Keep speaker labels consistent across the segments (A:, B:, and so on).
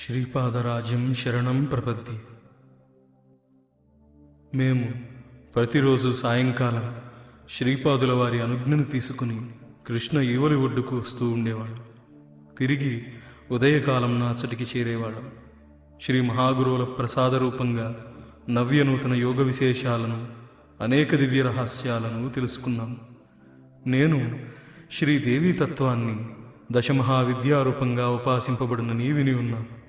A: శ్రీపాదరాజ్యం శరణం ప్రపద్ది మేము ప్రతిరోజు సాయంకాలం శ్రీపాదుల వారి అనుజ్ఞను తీసుకుని కృష్ణ ఈవలి ఒడ్డుకు వస్తూ ఉండేవాళ్ళం. తిరిగి ఉదయకాలం నాచటికి చేరేవాళ్ళం. శ్రీ మహాగురువుల ప్రసాద రూపంగా నవ్య నూతన యోగ విశేషాలను అనేక దివ్య రహస్యాలను తెలుసుకున్నాం నేను శ్రీదేవి తత్వాన్ని దశమహావిద్యారూపంగా ఉపాసింపబడినని విని ఉన్నాను.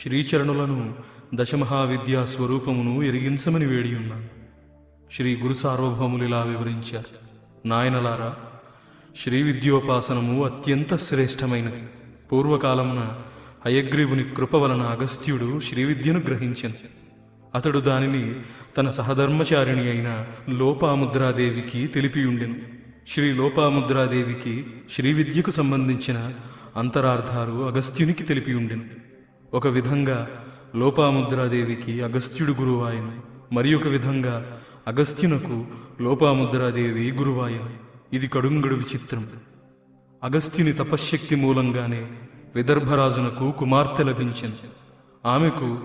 A: శ్రీచరణులను దశమహావిద్యా స్వరూపమును ఎరిగించమని వేడి ఉన్నాను శ్రీ గురు సార్వభౌములు ఇలా వివరించారు. నాయనలారా శ్రీ విద్యోపాసనము అత్యంత శ్రేష్టమైనది. పూర్వకాలమున హయగ్రీవుని కృప వలన అగస్త్యుడు శ్రీ విద్యను గ్రహించను. అతడు దానిని తన సహధర్మచారిణి అయిన లోపాముద్రాదేవికి తెలిపియుండెను. శ్రీ లోపాముద్రాదేవికి శ్రీ విద్యకు సంబంధించిన అంతరార్థాలు అగస్త్యునికి తెలిపియుండెను. ఒక విధంగా లోపాముద్రాదేవికి అగస్త్యుడు గురువాయను మరి ఒక విధంగా అగస్త్యునకు లోపాముద్రాదేవి గురువాయను. ఇది కడుంగడు విచిత్రం. అగస్త్యుని తపశ్శక్తి మూలంగానే విదర్భరాజునకు కుమార్తె లభించింది ఆమెకు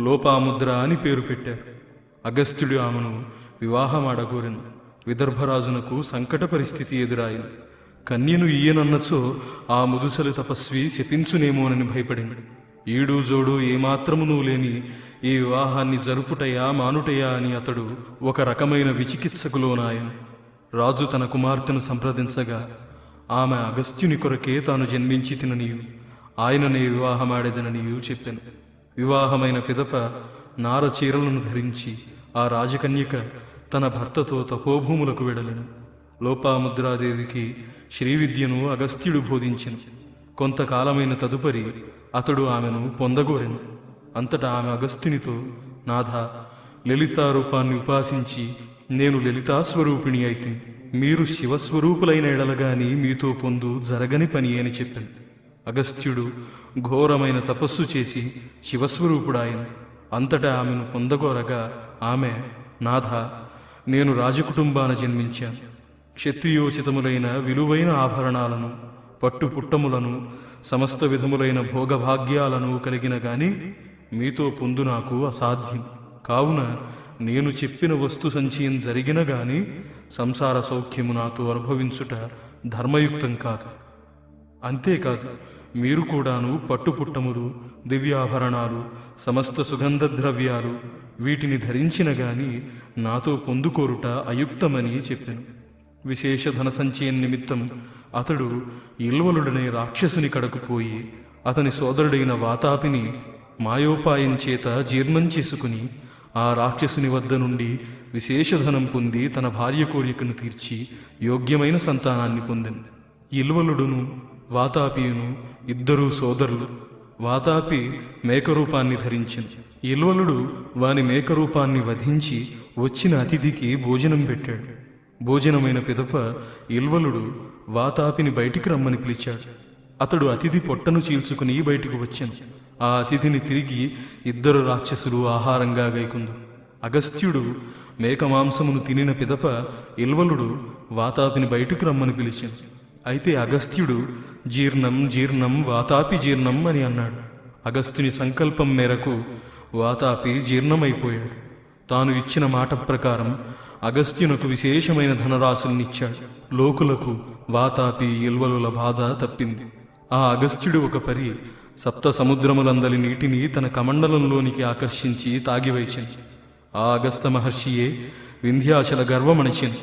A: లోపాముద్ర అని పేరు పెట్టారు అగస్త్యుడు ఆమెను వివాహమాడగోరెను. విదర్భరాజునకు సంకట పరిస్థితి ఎదురాయింది కన్యను ఈయనన్నచో ఆ ముదుసలి తపస్వి శపించునేమోనని భయపడింది ఈడు జోడు ఏమాత్రమునూ లేని ఈ వివాహాన్ని జరుపుటయా మానుటయా అని అతడు ఒక రకమైన విచికిత్సకు లోనాయను రాజు తన కుమార్తెను సంప్రదించగా ఆమె అగస్త్యుని కొరకే తాను జన్మించి తిననియు ఆయననే వివాహమాడేదననియు చెప్పాను. వివాహమైన పిదప నార చీరలను ధరించి ఆ రాజకన్యక తన భర్తతో తపోభూములకు వెడలను. లోపాముద్రాదేవికి శ్రీవిద్యను అగస్త్యుడు బోధించను. కొంతకాలమైన తదుపరి అతడు ఆమెను పొందగోరెను. అంతటా ఆమె అగస్త్యునితో నాథ లలితారూపాన్ని ఉపాసించి నేను లలితా స్వరూపిణి అయితే మీరు శివస్వరూపులైన ఎడలగాని మీతో పొందు జరగని పని అని చెప్పాను. అగస్త్యుడు ఘోరమైన తపస్సు చేసి శివస్వరూపుడాయను. అంతటా ఆమెను పొందగోరగా ఆమె నాథ నేను రాజకుటుంబాన జన్మించాను. క్షత్రియోచితములైన విలువైన ఆభరణాలను పట్టు పుట్టములను సమస్త విధములైన భోగభాగ్యాలను కలిగిన గాని మీతో పొందు నాకు అసాధ్యం. కావున నేను చెప్పిన వస్తు సంచయం జరిగిన గాని సంసార సౌఖ్యము నాతో అనుభవించుట ధర్మయుక్తం కాదు. అంతేకాదు మీరు కూడాను పట్టుపుట్టములు దివ్యాభరణాలు సమస్త సుగంధ ద్రవ్యాలు వీటిని ధరించిన గాని నాతో పొందుకోరుట అయుక్తమని చెప్పాను. విశేష ధన సంచయం నిమిత్తం అతడు ఇల్వలుడనే రాక్షసుని కడకు పోయి అతని సోదరుడైన వాతాపిని మాయోపాయం చేత జీర్ణం చేసుకుని ఆ రాక్షసుని వద్ద నుండి విశేషధనం పొంది తన భార్య కోరికను తీర్చి యోగ్యమైన సంతానాన్ని పొందింది ఇల్వలుడును వాతాపియును ఇద్దరూ సోదరులు. వాతాపి మేకరూపాన్ని ధరించింది ఇల్వలుడు వాని మేకరూపాన్ని వధించి వచ్చిన అతిథికి భోజనం పెట్టాడు. భోజనమైన పిదప ఇల్వలుడు వాతాపిని బయటికి రమ్మని పిలిచాడు. అతడు అతిథి పొట్టను చీల్చుకుని బయటికి వచ్చాను. ఆ అతిథిని తిరిగి ఇద్దరు రాక్షసులు ఆహారంగా గైకుందు అగస్త్యుడు మేక మాంసమును తినిన పిదప ఇల్వలుడు వాతాపిని బయటకు రమ్మని పిలిచాను. అయితే అగస్త్యుడు జీర్ణం జీర్ణం వాతాపి జీర్ణం అని అన్నాడు. అగస్త్యుని సంకల్పం మేరకు వాతాపి జీర్ణమైపోయాడు. తాను ఇచ్చిన మాట ప్రకారం అగస్త్యునకు విశేషమైన ధనరాశుల్నిచ్చాడు. లోకులకు వాతాపి ఇల్వలుల బాధ తప్పింది. ఆ అగస్త్యుడు ఒక పరి సప్త సముద్రములందలి నీటిని తన కమండలంలోనికి ఆకర్షించి తాగివైచింది ఆ అగస్త మహర్షియే వింధ్యాచల గర్వమణిచింది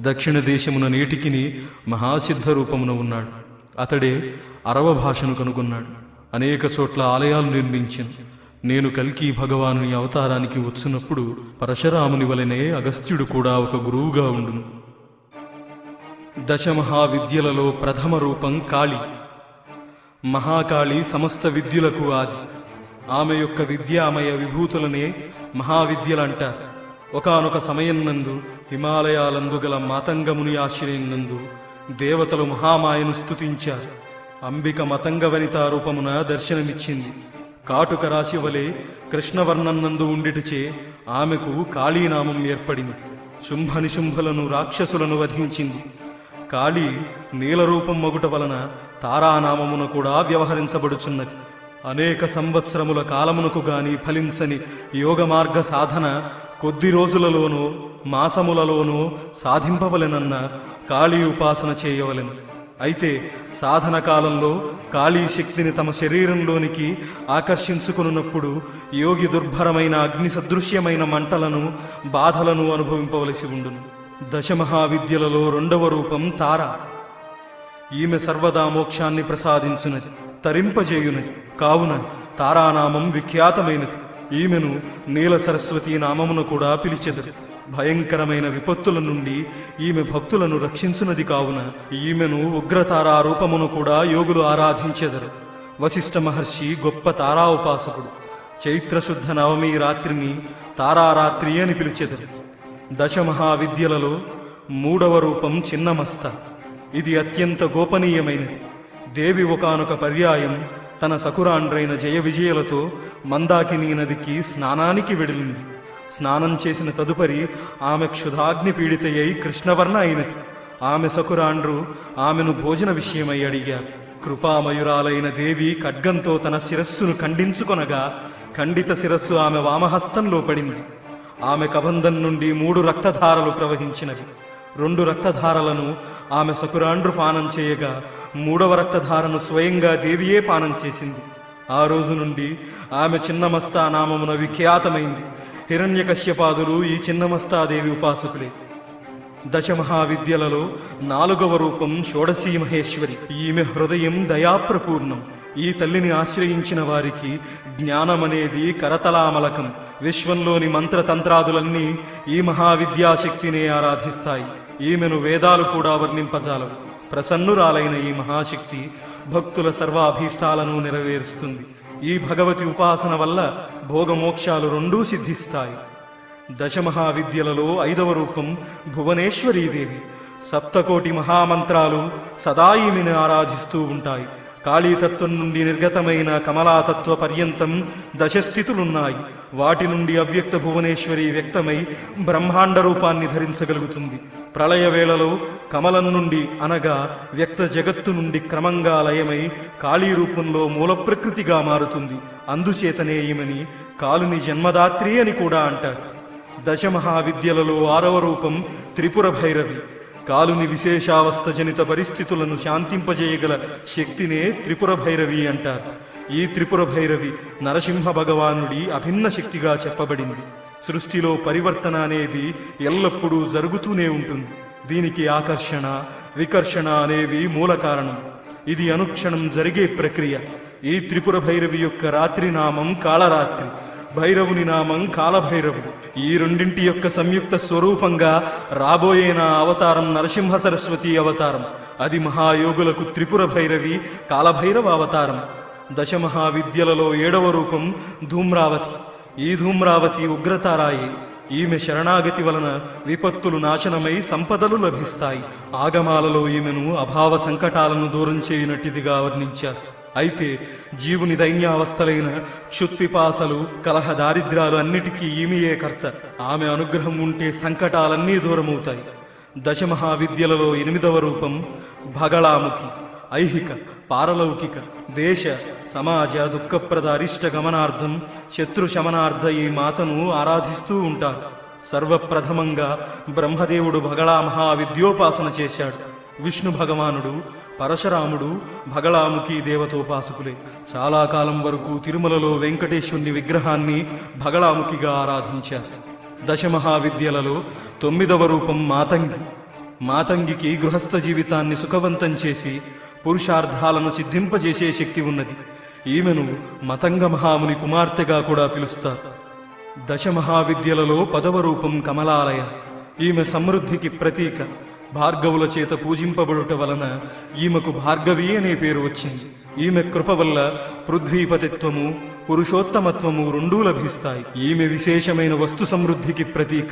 A: దక్షిణ దేశమున నేటికిని మహాసిద్ధ రూపమున ఉన్నాడు. అతడే అరవ భాషను కనుగొన్నాడు. అనేక చోట్ల ఆలయాలు నిర్మించింది నేను కల్కి భగవానుని అవతారానికి వచ్చినప్పుడు పరశురాముని వలనే అగస్త్యుడు కూడా ఒక గురువుగా ఉండును. దశమహావిద్యలలో ప్రథమ రూపం కాళి. మహాకాళి సమస్త విద్యలకు ఆది. ఆమె యొక్క విద్యామయ విభూతులనే మహావిద్యలంట. ఒకనొక సమయం నందు హిమాలయాలందు గల మాతంగముని ఆశ్రయం నందు దేవతలు మహామాయను స్తుతించారు. అంబిక మతంగ వనితా రూపమున దర్శనమిచ్చింది. కాటుక రాశి వలె కృష్ణవర్ణన్నందు ఉండిటిచే ఆమెకు కాళీనామం ఏర్పడింది. శుంభ నిశుంభులను రాక్షసులను వధించింది. కాళీ నీలరూపం మగుట వలన తారానామమున కూడా వ్యవహరించబడుచున్నది. అనేక సంవత్సరముల కాలమునకు గాని ఫలించని యోగ మార్గ సాధన కొద్ది రోజులలోనో మాసములలోనో సాధింపవలెనన్న కాళీ ఉపాసన చేయవలెను. అయితే సాధన కాలంలో కాళీ శక్తిని తమ శరీరంలోనికి ఆకర్షించుకున్నప్పుడు యోగి దుర్భరమైన అగ్ని సదృశ్యమైన మంటలను బాధలను అనుభవింపవలసి ఉండును. దశమహావిద్యలలో రెండవ రూపం తార. ఈమె సర్వదా మోక్షాన్ని ప్రసాదించునది తరింపజేయునది. కావున తారానామం విఖ్యాతమైనది. ఈమెను నీల సరస్వతి నామమును కూడా పిలిచెదరు. భయంకరమైన విపత్తుల నుండి ఈమె భక్తులను రక్షించునది కావున ఈమెను ఉగ్రతారా రూపమును కూడా యోగులు ఆరాధించెదరు. వశిష్ఠ మహర్షి గొప్ప తారా ఉపాసకుడు. చైత్రశుద్ధ నవమి రాత్రిని తారారాత్రి అని పిలిచెదరు. దశమహావిద్యలలో మూడవ రూపం చిన్నమస్త. ఇది అత్యంత గోపనీయమైనది. దేవి ఒకానొక పర్యాయం తన సకురాండ్రైన జయ విజయలతో మందాకిని నదికి స్నానానికి వెడిలింది. స్నానం చేసిన తదుపరి ఆమె క్షుధాగ్ని పీడితయ్యి కృష్ణవర్ణ అయినది. ఆమె సకురాండ్రు ఆమెను భోజన విషయమై అడిగారు కృపామయురాలైన దేవి ఖడ్గంతో తన శిరస్సును ఖండించుకొనగా ఖండిత శిరస్సు ఆమె వామహస్తంలో పడింది. ఆమె కబంధం నుండి మూడు రక్తధారలు ప్రవహించినవి. రెండు రక్తధారలను ఆమె సకురాండ్రు పానం చేయగా మూడవ రక్తధారను స్వయంగా దేవియే పానం చేసింది. ఆ రోజు నుండి ఆమె చిన్నమస్తా నామమున విఖ్యాతమైంది. హిరణ్యకశ్యపాదులు ఈ చిన్నమస్తాదేవి ఉపాసకులే. దశమహావిద్యలలో నాలుగవ రూపం షోడశీ మహేశ్వరి. ఈమె హృదయం దయాప్రపూర్ణం. ఈ తల్లిని ఆశ్రయించిన వారికి జ్ఞానమనేది కరతలామలకం. విశ్వంలోని మంత్రతంత్రాదులన్నీ ఈ మహావిద్యాశక్తినే ఆరాధిస్తాయి. ఈమెను వేదాలు కూడా వర్ణింపజాలవు. ప్రసన్నురాలైన ఈ మహాశక్తి భక్తుల సర్వాభీష్టాలను నెరవేరుస్తుంది. ఈ భగవతి ఉపాసన వల్ల భోగమోక్షాలు రెండూ సిద్ధిస్తాయి. దశమహావిద్యలలో ఐదవ రూపం భువనేశ్వరీదేవి. సప్తకోటి మహామంత్రాలు సదా ఈమెను ఆరాధిస్తూ ఉంటాయి. కాళీతత్వం నుండి నిర్గతమైన కమలాతత్వ పర్యంతం దశస్థితులున్నాయి. వాటి నుండి అవ్యక్త భువనేశ్వరి వ్యక్తమై బ్రహ్మాండ రూపాన్ని ధరించగలుగుతుంది. ప్రళయ వేళలో కమలం నుండి అనగా వ్యక్త జగత్తు నుండి క్రమంగా లయమై కాళీ రూపంలో మూల ప్రకృతిగా మారుతుంది. అందుచేతనే ఈమెని కాలుని జన్మదాత్రి అని కూడా అంటారు. దశమహావిద్యలలో ఆరవ రూపం త్రిపుర భైరవి. కాలుని విశేషావస్థ జనిత పరిస్థితులను శాంతింపజేయగల శక్తినే త్రిపుర భైరవి అంటారు. ఈ త్రిపుర భైరవి నరసింహ భగవానుడి అభిన్న శక్తిగా చెప్పబడింది. సృష్టిలో పరివర్తన అనేది ఎల్లప్పుడూ జరుగుతూనే ఉంటుంది. దీనికి ఆకర్షణ వికర్షణ అనేవి మూల కారణం. ఇది అనుక్షణం జరిగే ప్రక్రియ. ఈ త్రిపుర భైరవి యొక్క రాత్రి నామం కాళరాత్రి భైరవుని నామం కాలభైరవుడు ఈ రెండింటి యొక్క సంయుక్త స్వరూపంగా రాబోయే నా అవతారం నరసింహ సరస్వతి అవతారం. అది మహాయోగులకు త్రిపుర భైరవి కాలభైరవ అవతారం. దశమహావిద్యలలో ఏడవ రూపం ధూమ్రావతి. ఈ ధూమ్రావతి ఉగ్రతారాయి. ఈమె శరణాగతి వలన విపత్తులు నాశనమై సంపదలు లభిస్తాయి. ఆగమాలలో ఈమెను అభావ సంకటాలను దూరం చేయనట్టిదిగా వర్ణించారు. అయితే జీవుని దైన్యావస్థలైన క్షుత్పిపాసలు కలహ దారిద్ర్యాలు అన్నిటికీ ఈమెయే కర్త. ఆమె అనుగ్రహం ఉంటే సంకటాలన్నీ దూరమవుతాయి. దశమహావిద్యలలో ఎనిమిదవ రూపం భగళాముఖి. ఐహిక పారలౌకిక దేశ సమాజ దుఃఖప్రద అరిష్ట గమనార్థం శత్రు శమనార్థ ఈ మాతను ఆరాధిస్తూ ఉంటారు. సర్వప్రథమంగా బ్రహ్మదేవుడు భగళా మహావిద్యోపాసన చేశాడు. విష్ణు భగవానుడు పరశురాముడు భగళాముఖి దేవతోపాసకులే. చాలా కాలం వరకు తిరుమలలో వెంకటేశ్వరుని విగ్రహాన్ని భగళాముఖిగా ఆరాధించారు. దశమహావిద్యలలో తొమ్మిదవ రూపం మాతంగి. మాతంగికి గృహస్థ జీవితాన్ని సుఖవంతం చేసి పురుషార్థాలను సిద్ధింపజేసే శక్తి ఉన్నది. ఈమెను మతంగ మహాముని కుమార్తెగా కూడా పిలుస్తారు. దశ మహావిద్యలలో పదవ రూపం కమలాలయ. ఈమె సమృద్ధికి ప్రతీక. భార్గవుల చేత పూజింపబడుట వలన ఈమెకు భార్గవి అనే పేరు వచ్చింది. ఈమె కృప వల్ల పృథ్వీపతిత్వము పురుషోత్తమత్వము రెండూ లభిస్తాయి. ఈమె విశేషమైన వస్తు సమృద్ధికి ప్రతీక.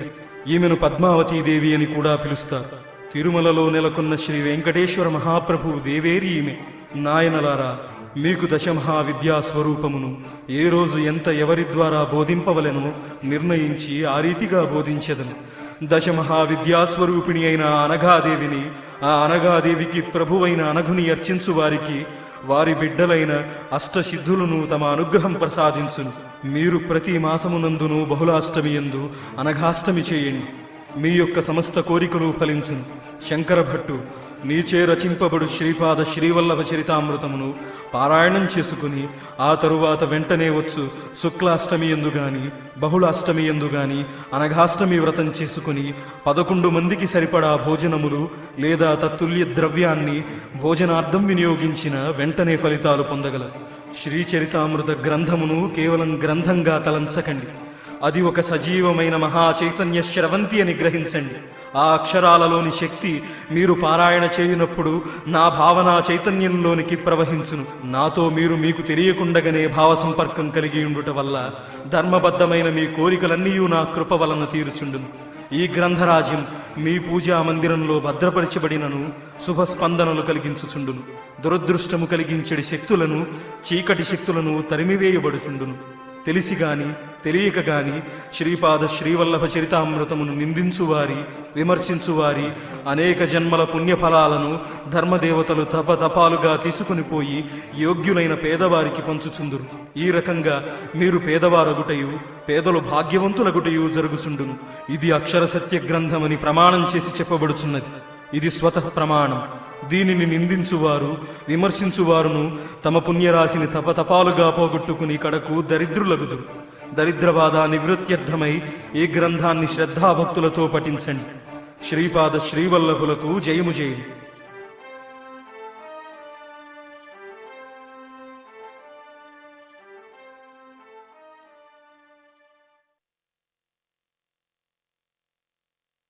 A: ఈమెను పద్మావతీదేవి అని కూడా పిలుస్తారు. తిరుమలలో నెలకొన్న శ్రీ వెంకటేశ్వర మహాప్రభు దేవేరి ఈమె నాయనలారా మీకు దశమహా విద్యా స్వరూపమును ఏ రోజు ఎంత ఎవరి ద్వారా బోధింపవలెనో నిర్ణయించి ఆ రీతిగా బోధించెదను. దశమహావిద్యాస్వరూపిణి అయిన అనఘాదేవిని ఆ అనఘాదేవికి ప్రభువైన అనఘుని అర్చించు వారికి వారి బిడ్డలైన అష్టసిద్ధులను తమ అనుగ్రహం ప్రసాదించును. మీరు ప్రతి మాసమునందును బహుళాష్టమి యందు అనఘాష్టమి చేయండి. మీ యొక్క సమస్త కోరికలు ఫలించును. శంకర భట్టు నీచే రచింపబడు శ్రీపాద శ్రీవల్లభ చరితామృతమును పారాయణం చేసుకుని ఆ తరువాత వెంటనే వచ్చు శుక్లాష్టమి ఎందు గాని బహుళాష్టమి ఎందు గాని అనఘాష్టమి వ్రతం చేసుకుని పదకొండు మందికి సరిపడా భోజనములు లేదా తత్తుల్య ద్రవ్యాన్ని భోజనార్థం వినియోగించిన వెంటనే ఫలితాలు పొందగల శ్రీచరితామృత గ్రంథమును కేవలం గ్రంథంగా తలంచకండి. అది ఒక సజీవమైన మహా చైతన్య శ్రవంతి అని గ్రహించండి. ఆ అక్షరాలలోని శక్తి మీరు పారాయణ చేయనప్పుడు నా భావన చైతన్యంలోనికి ప్రవహించును. నాతో మీరు మీకు తెలియకుండగానే భావ సంపర్కం కలిగి ఉండుట వల్ల ధర్మబద్ధమైన మీ కోరికలన్నీ నా కృప వలన తీరుచుండును. ఈ గ్రంథరాజ్యం మీ పూజా మందిరంలో భద్రపరచబడినను శుభ స్పందనలు కలిగించుచుండును. దురదృష్టము కలిగించడి శక్తులను చీకటి శక్తులను తరిమివేయబడుచుండును. తెలిసి గాని తెలియక గాని శ్రీపాద శ్రీవల్లభ చరితామృతమును నిందించువారి విమర్శించువారి అనేక జన్మల పుణ్యఫలాలను ధర్మదేవతలు తపతపాలుగా తీసుకుని పోయి యోగ్యులైన పేదవారికి పంచుచుందురు. ఈ రకంగా మీరు పేదవారగుటయు పేదలు భాగ్యవంతులగుటయు జరుగుచుండును. ఇది అక్షర సత్య గ్రంథమని ప్రమాణం చేసి చెప్పబడుచున్నది. ఇది స్వతః ప్రమాణం. దీనిని నిందించువారు విమర్శించువారును తమ పుణ్యరాశిని తపతపాలుగా పోగొట్టుకుని కడకు దరిద్రులగుదురు. దరిద్రబాధ నివృత్త్యర్థమై ఈ గ్రంథాన్ని శ్రద్ధాభక్తులతో పఠించండి. శ్రీపాద శ్రీవల్లభులకు జయము జయము